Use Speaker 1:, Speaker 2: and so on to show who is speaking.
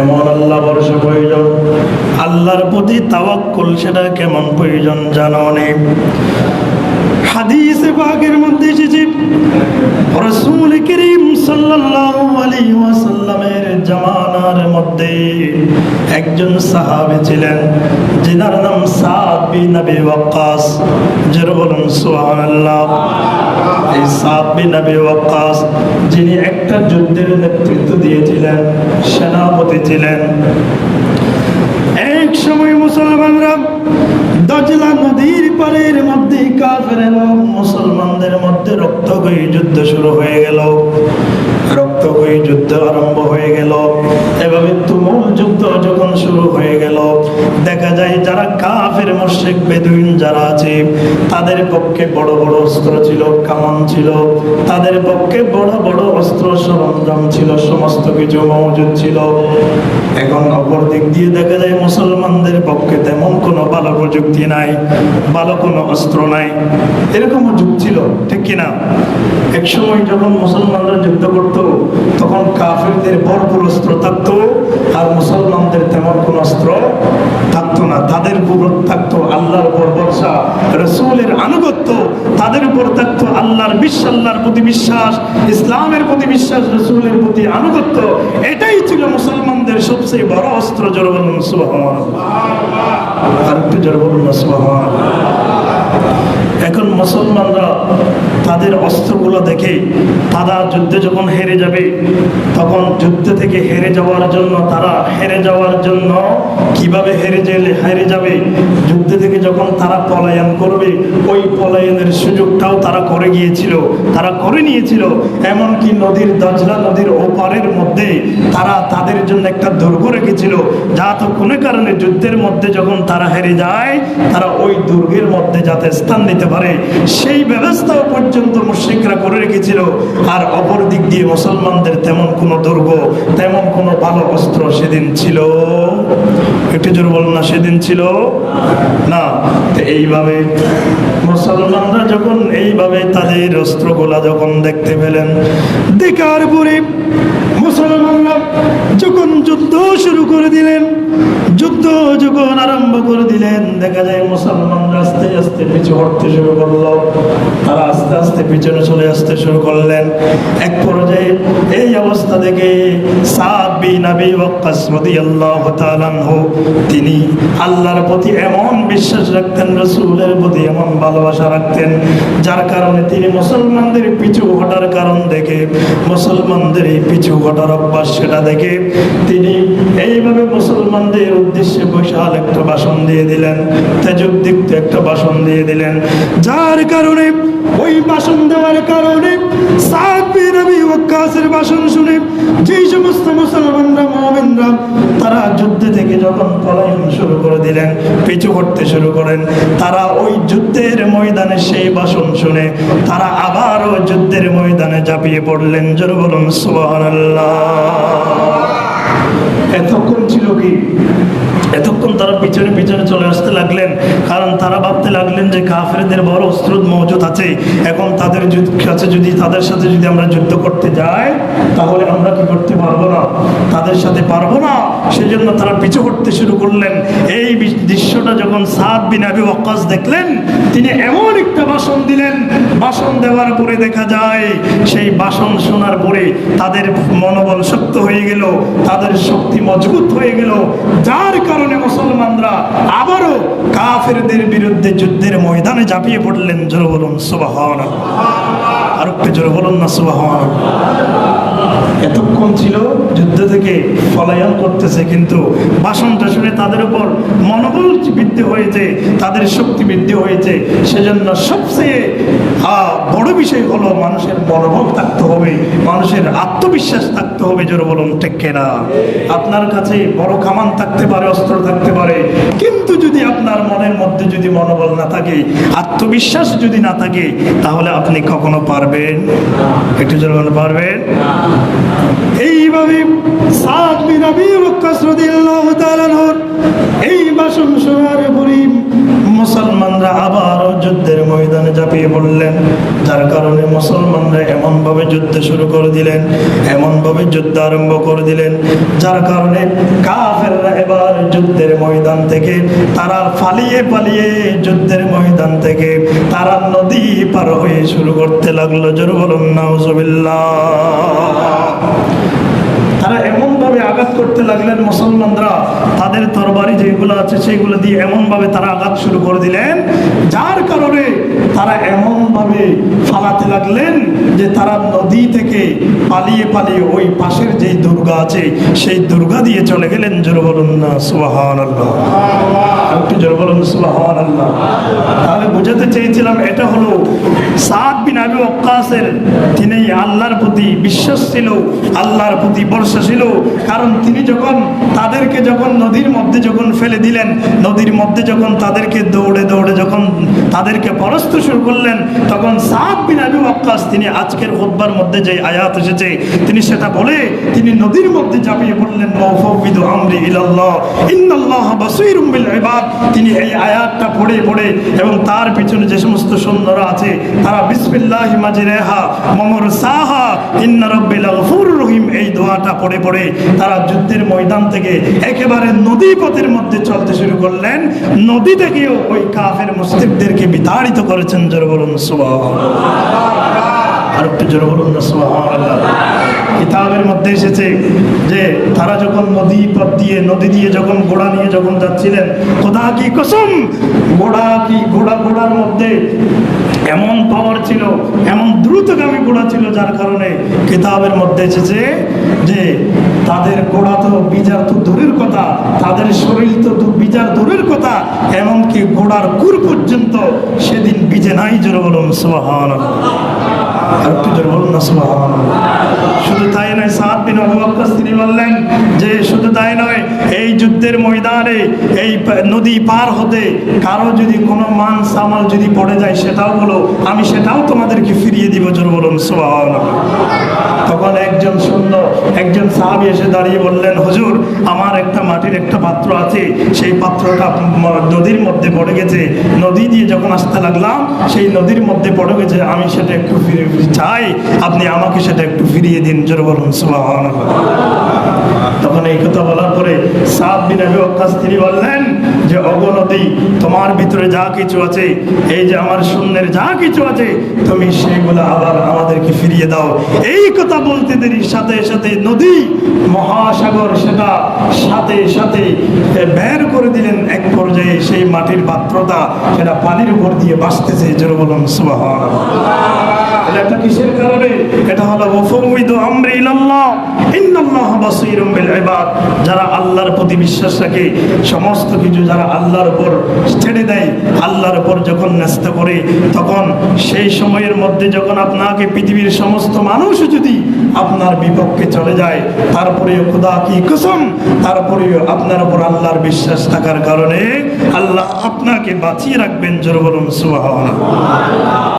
Speaker 1: আল্লাহ প্রয়োজন? আল্লাহর প্রতি তাওয়াক্কুল সেটা কেমন প্রয়োজন জানো নেই। একজন সাহাবী সাদ বিন আবি যিনি একটা যুদ্ধের নেতৃত্ব দিয়েছিলেন, সেনাপতি ছিলেন। এক সময় মুসলমানরা দজলা নদীর পারের মধ্যে কাফের মুসলমানদের মধ্যে রক্তক্ষয়ী যুদ্ধ শুরু হয়ে গেল। রক্তক্ষয়ী যুদ্ধ আরম্ভ হয়ে গেল। এভাবে তুমুল যুদ্ধ যখন শুরু হয়ে গেল, দেখা যায় যারা কাফের, মুশরিক, বেদুইন যারা আছে, তাদের পক্ষে বড় বড় অস্ত্র ছিল, কামান ছিল। তাদের পক্ষে বড় বড় অস্ত্র, সরঞ্জাম ছিল, সমস্ত কিছু মজুদ ছিল। এখন অপর দিক দিয়ে দেখা যায় মুসলমানদের পক্ষে তেমন কোনো ভালো প্রযুক্তি নাই, ভালো কোনো অস্ত্র নাই। এরকমও যুগ ছিল, ঠিক কিনা? এক সময় যখন মুসলমানরা যুদ্ধ করত তখন কাফেরদের ভরপুর অস্ত্র থাকতো, আর মুসলমানদের তেমন কোনো অস্ত্র থাকতো না। তাদের উপর থাকতো আল্লাহর উপর ভরসা। রসুলের আনুগত্য তাদের উপর থাকতো আল্লাহর বিশ্ব, আল্লাহর প্রতি বিশ্বাস, ইসলামের প্রতি বিশ্বাস, রসুলের প্রতি আনুগত্য। এটাই ছিল মুসলমানদের সবচেয়ে বড় অস্ত্র। জোর বলুন সুবহান আর একটু জোর বলুন এখন মুসলমানরা তাদের অস্ত্রগুলো দেখে তারা যুদ্ধে যখন হেরে যাবে, তখন যুদ্ধ থেকে হেরে যাওয়ার জন্য, তারা হেরে যাওয়ার জন্য কীভাবে হেরে গেলে হেরে যাবে? যুদ্ধ থেকে যখন তারা পলায়ন করবে, ওই পলায়নের সুযোগটাও তারা করে গিয়েছিল, তারা করে নিয়েছিল। এমনকি নদীর দজলা নদীর ওপারের মধ্যে তারা তাদের জন্য একটা দুর্গ রেখেছিল, যা তো কোনো কারণে যুদ্ধের মধ্যে যখন তারা হেরে যায়, তারা ওই দুর্গের মধ্যে যাতে স্থান নিতে পারে। সেই ব্যবস্থাও পর্যন্ত মুশ্রিকরা করে রেখেছিল। আর অপর দিক দিয়ে মুসলমানদের তেমন কোনো দুর্গ, তেমন কোনো ভালো অস্ত্র সেদিন ছিল। একটু জোর বলুন না, সেদিন ছিল না। তো এইভাবে মুসলমানরা যখন এইভাবে তাদের অস্ত্রগুলা যখন দেখতে পেলেন, দেখার পরে মুসলমানরা যখন যুদ্ধ শুরু করে দিলেন, যুদ্ধ যখন আরম্ভ করে দিলেন, দেখা যায় মুসলমানরা আস্তে আস্তে পিছু হটতে শুরু করল। তারা আস্তে পিছনে চলে আসতে শুরু করলেন। এক পর্যায়ে এই অবস্থা থেকে তিনি আল্লাহর প্রতি এমন বিশ্বাস রাখতেন, রাসূলের প্রতি এমন ভালোবাসা রাখতেন, যার কারণে তিনি মুসলমানদের পিছু হটার কারণ দেখে, মুসলমানদের এই পিছু হটার অভ্যাস সেটা দেখে তিনি এইভাবে মুসলমানদের উদ্দেশ্যে বৈশাল একটা ভাষণ দিয়ে দিলেন তেজুদ্দীপ্ত একটা ভাষণ দিয়ে দিলেন, যার কারণে ওই ভাষণ দেওয়ার কারণে আবি ভাষণ শুনে যেই সমস্ত মুসলমানরা, মুমিনরা তারা যুদ্ধ থেকে যখন পলায়ন শুরু করে দিলেন, পিছু করতে শুরু করেন, তারা ওই যুদ্ধের ময়দানে সেই ভাষণ শুনে তারা আবারও যুদ্ধের ময়দানে ঝাঁপিয়ে পড়লেন। জোর বলুন এতক্ষণ ছিল কি? এতক্ষণ তারা পিছনে পিছনে চলে আসতে লাগলেন। কারণ তারা ভাবতে লাগলেন যে কাফেরদের বড় অস্ত্র মজুদ আছে। এখন তাদের কাছে যদি তাদের সাথে যদি আমরা যুদ্ধ করতে যাই, তাহলে আমরা কি করতে পারব না? তাদের সাথে পারব না। সেজন্য তারা পিছু করতে শুরু করলেন। এই দৃশ্যটা যখন সাদ বিন আবি ওয়াক্কাস দেখলেন, তিনি এমন একটা ভাষণ দিলেন। ভাষণ দেওয়ার পরে দেখা যায়, সেই ভাষণ শোনার পরে তাদের মনোবল শক্ত হয়ে গেল, তাদের শক্তি মজবুত হয়ে গেল। যার কারণে মুসলমানরা আবারও কাফেরদের বিরুদ্ধে যুদ্ধের ময়দানে ঝাঁপিয়ে পড়লেন জোর বলুন সুবাহ আর একটু জোর বলুন না সুবাহন এতক্ষণ ছিল যুদ্ধ থেকে পলায়ন করতেছে, কিন্তু ভাষণটা শুনে তাদের উপর মনোবল বৃদ্ধি হয়েছে, তাদের শক্তি বৃদ্ধি হয়েছে। সেজন্য সবচেয়ে বড় বিষয় হলো মানুষের মনোবল থাকতে হবে, মানুষের আত্মবিশ্বাস থাকতে হবে, জোর বলুন টেকে না আপনার কাছে বড় কামান থাকতে পারে, অস্ত্র থাকতে পারে, কিন্তু যদি আপনার মনের মধ্যে যদি মনোবল না থাকে, আত্মবিশ্বাস যদি না থাকে, তাহলে আপনি কখনো পারবেন? একটু জোর পারবেন? এইভাবে সাত বিন আবি ওয়াক্কাস রাদিয়াল্লাহু এই ভাষণ শোনার পরে মুসলমানরা আবার ময়দানে ঝাঁপিয়ে পড়লেন, যার কারণে মুসলমানরা এমন ভাবে যুদ্ধ শুরু করে দিলেন এমন ভাবে যুদ্ধ আরম্ভ করে দিলেন, যার কারণে কাফেররা এবার যুদ্ধের ময়দান থেকে, তারা পালিয়ে পালিয়ে যুদ্ধের ময়দান থেকে, তারা নদী পার হয়ে শুরু করতে লাগল। জোর বলুন, নাউজুবিল্লাহ। তারা এমন ভাবে আঘাত করতে লাগলেন মুসলমানরা। তাদের তরবারি যেগুলো আছে সেগুলো দিয়ে এমন ভাবে তারা আঘাত শুরু করে দিলেন। যার কারণে তারা এমন ভাবে ফালাতে লাগলেন যে তারা নদী থেকে পালিয়ে পালিয়ে ওই পাশের যেই দুর্গা আছে, সেই দুর্গা দিয়ে চলে গেলেন। জোর বলুন না সুবাহ জোর বলুন সুবাহান আল্লাহ তাহলে বুঝাতে চেয়েছিলাম, এটা হলো সাদ বিন আবি ওয়াক্কাসের তিনি আল্লাহর প্রতি বিশ্বাস ছিল, আল্লাহর প্রতি ভরসা ছিল। কারণ তিনি যখন তাদেরকে যখন নদীর মধ্যে যখন ফেলে দিলেন, নদীর মধ্যে যখন তাদেরকে দৌড়ে দৌড়ে যখন তাদেরকে পরস্ত শুরু করলেন, তখন সাদ বিন আবি ওয়াক্কাস তিনি আজকের খুতবার মধ্যে যে আয়াত এসেছে, তিনি সেটা বলে তিনি নদীর মধ্যে ঝাঁপিয়ে পড়লেন আমরি ইলাল্লাহ, ইন্নাল্লাহ বাসীরুম বিল ইবাদ। তিনি এই আয়াতটা পড়ে পড়ে এবং তার পিছনে যে সমস্ত সুন্দর আছে, তারা বিসমিল্লাহি রেহা মমর সাহা ইন্না রাব্বিল রহিম, এই দোয়াটা পড়ে পড়ে তারা যুদ্ধের ময়দান থেকে একেবারে নদী পথের মধ্যে চলতে শুরু করলেন। নদী থেকেও ওই কাফের মুসলিমদেরকে বিতাড়িত করেছেন, জোরে বলুন, সুবহানাল্লাহ। আর জোরে বলুন কিতাবের মধ্যে এসেছে যে তারা যখন নদী পথ দিয়ে, নদী দিয়ে যখন ঘোড়া নিয়ে যখন যাচ্ছিলেন কোথা কি কসম? ঘোড়া কি ঘোড়া, ঘোড়ার মধ্যে এমন পাওয়ার ছিল, এমন দ্রুতগামী ঘোড়া ছিল যার কারণে কিতাবের মধ্যে এসেছে যে তাদের ঘোড়া তো বিচার তো দূরের কথা, তাদের শরীর তো বিচার দূরের কথা, এমনকি ঘোড়ার কুর পর্যন্ত সেদিন বিজে নাই, জোরে বলুন, সুবহানাল্লাহ। আর বলুন না, সুবহানাল্লাহ। শুধু তাই নয় সাত বিন ওয়াক্কাস তিনি বললেন যে, শুধু তাই নয়, এই যুদ্ধের ময়দানে, এই নদী পার হতে কারও যদি কোনো মান সামাল যদি পড়ে যায়, সেটাও বলো। আমি সেটাও তোমাদেরকে ফিরিয়ে দিব, জোর বলুন, সুবহানাল্লাহ। তখন একজন শূন্য একজন সাহাবি এসে দাঁড়িয়ে বললেন, হুজুর, আমার একটা মাটির একটা পাত্র আছে, সেই পাত্রটা নদীর মধ্যে পড়ে গেছে। নদী দিয়ে যখন আসতে লাগলাম, সেই নদীর মধ্যে পড়ে গেছে, আমি সেটা একটু ফিরে চাই, আপনি আমাকে সেটা একটু ফিরিয়ে দিন। জোর বলুন, সুবহানাল্লাহ। তখন এই কথা বলার পরে সাত বিন তিনি বললেন যে অগনদী তোমার ভিতরে যা কিছু আছে, এই যে আমার শূন্যের যা কিছু আছে, তুমি সেগুলো আবার আমাদেরকে ফিরিয়ে দাও। এই কথা বলতে দেরি, সাথে সাথে নদী, মহাসাগর সেটা সাথে সাথে বের করে দিলেন। এক পর্যায়ে সেই মাটির পাত্রটা সেটা পানির উপর দিয়ে বাঁচতেছে জোর বলুন, সুবহানাল্লাহ। এটা কিসের কারণে? এটা হলো আমরি যারা আল্লাহর প্রতি বিশ্বাস রাখে, সমস্ত কিছু যারা আল্লাহর উপর ছেড়ে দেয়, আল্লাহর উপর যখন ন্যস্ত করে, তখন সেই সময়ের মধ্যে যখন আপনাকে পৃথিবীর সমস্ত মানুষ যদি আপনার বিপক্ষে চলে যায়, তারপরেও খোদা কি কসম? তারপরেও আপনার উপর আল্লাহর বিশ্বাস থাকার কারণে আল্লাহ আপনাকে বাঁচিয়ে রাখবেন, জোর বলুন সুবহানাল্লাহ।